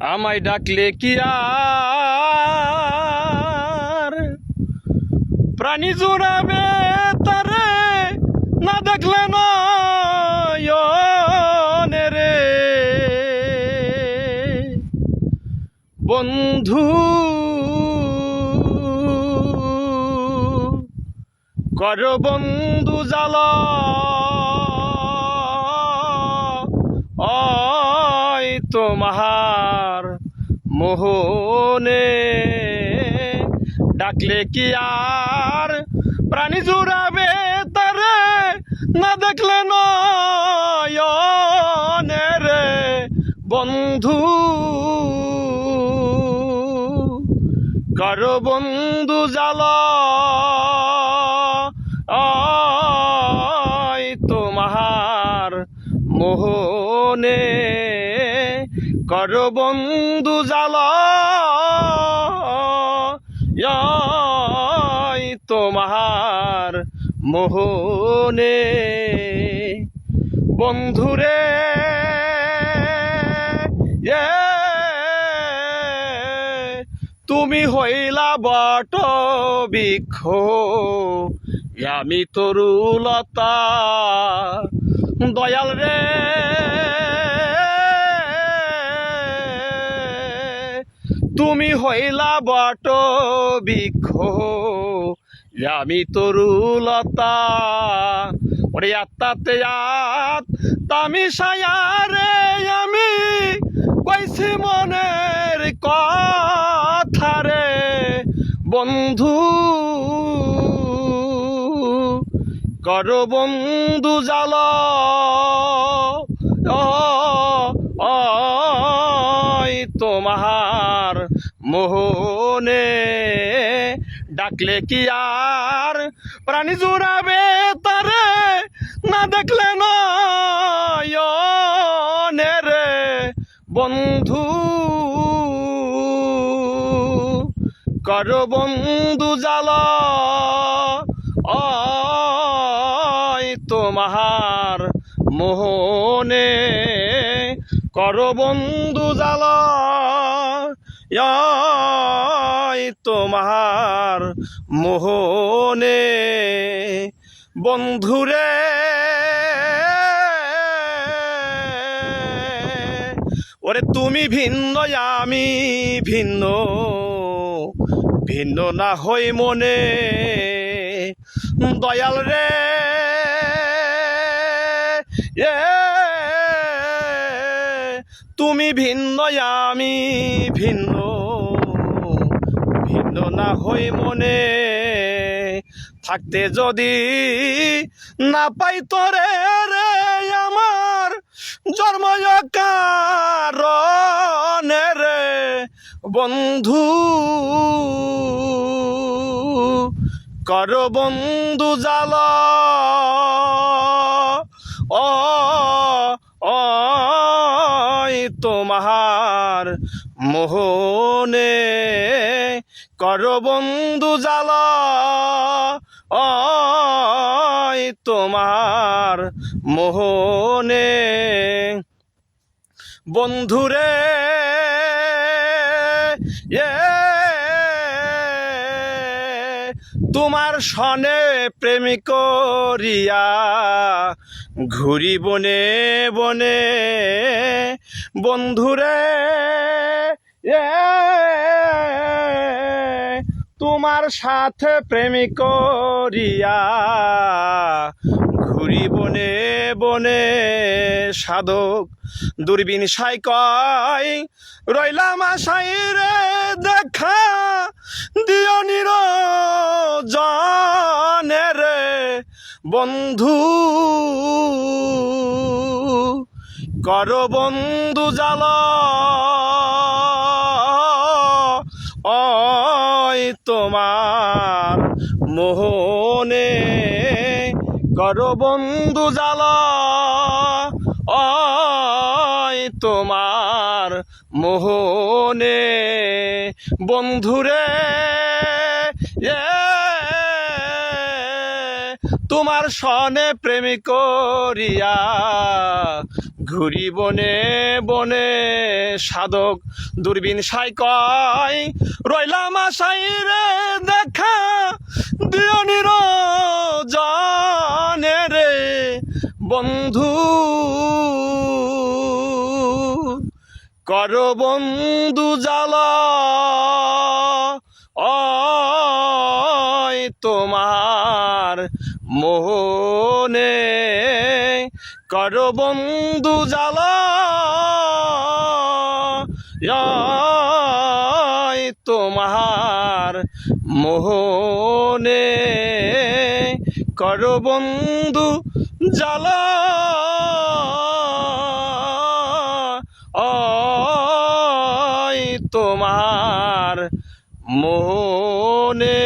আমায় ডাকলে কি আর? প্রাণী জোড়াবে তারে, না দেখলে নয়নে রে। বন্ধু, কর বন্ধু জালা। ওই তোমার মোহনে। ডাকলে কি আর প্রাণী জুড়াবে তারে? না দেখলে নয়নে রে। বন্ধু, কারও বন্ধু জালা তোমার মোহনে। কর বন্ধু জালা তোমার মোহনে। বন্ধুরে তুমি হইলা বট বৃক্ষ আমি তরুলতা। দয়াল রে তুমি হইলা বট বৃক্ষ আমি তরুলতা ওরে আত্মাতে আত তামি সায়ারে আমি কইছি মনের কথা রে বন্ধু কর বন্ধু জাল তোমার মোহনে ডাকলে কি আর? প্রাণী জুড়াবে তারে, না দেখলে নয়নে রে। বন্ধু, কর বন্ধু জাল তোমার মোহনে। কর বন্ধু জাল তোমার মোহনে, বন্ধুরে। ওরে তুমি ভিন্ন, আমি ভিন্ন ভিন্ন না হই মনে। দয়াল রে তুমি ভিন্ন আমি ভিন্ন ভিন্ন না হই মনে। থাকতে যদি না পাই তোরে রে আমার জন্ম রে। বন্ধু, কর বন্ধু জাল। মোহনে কর বন্ধু জাল। তোমার মোহনে। বন্ধুরে, এ তোমার সনে প্রেমিক করিয়া ঘুরি বনে বনে। বন্ধুরে তোমার সাথে প্রেমিক করিয়া ঘুরি বনে বনে সাধক দূরবীন সাই কয় রইলাম আশাই রে দেখা, দিও নির রে বন্ধু। কর বন্ধু জালা তোমার মোহনে কর বন্ধু জালা ওই তোমার মোহনে বন্ধুরে এ তোমার সনে প্রেমিক করিয়া ঘুরি বনে বনে, সাধক দূরবীন সাই কয়, রইলাম আশাই রে দেখা, দিও নির জানে রে বন্ধু। কর বন্ধু জ্বালা তোমার কর বন্ধু জালা তোমার মোহনে কর বন্ধু জালা। তোমার মোহনে।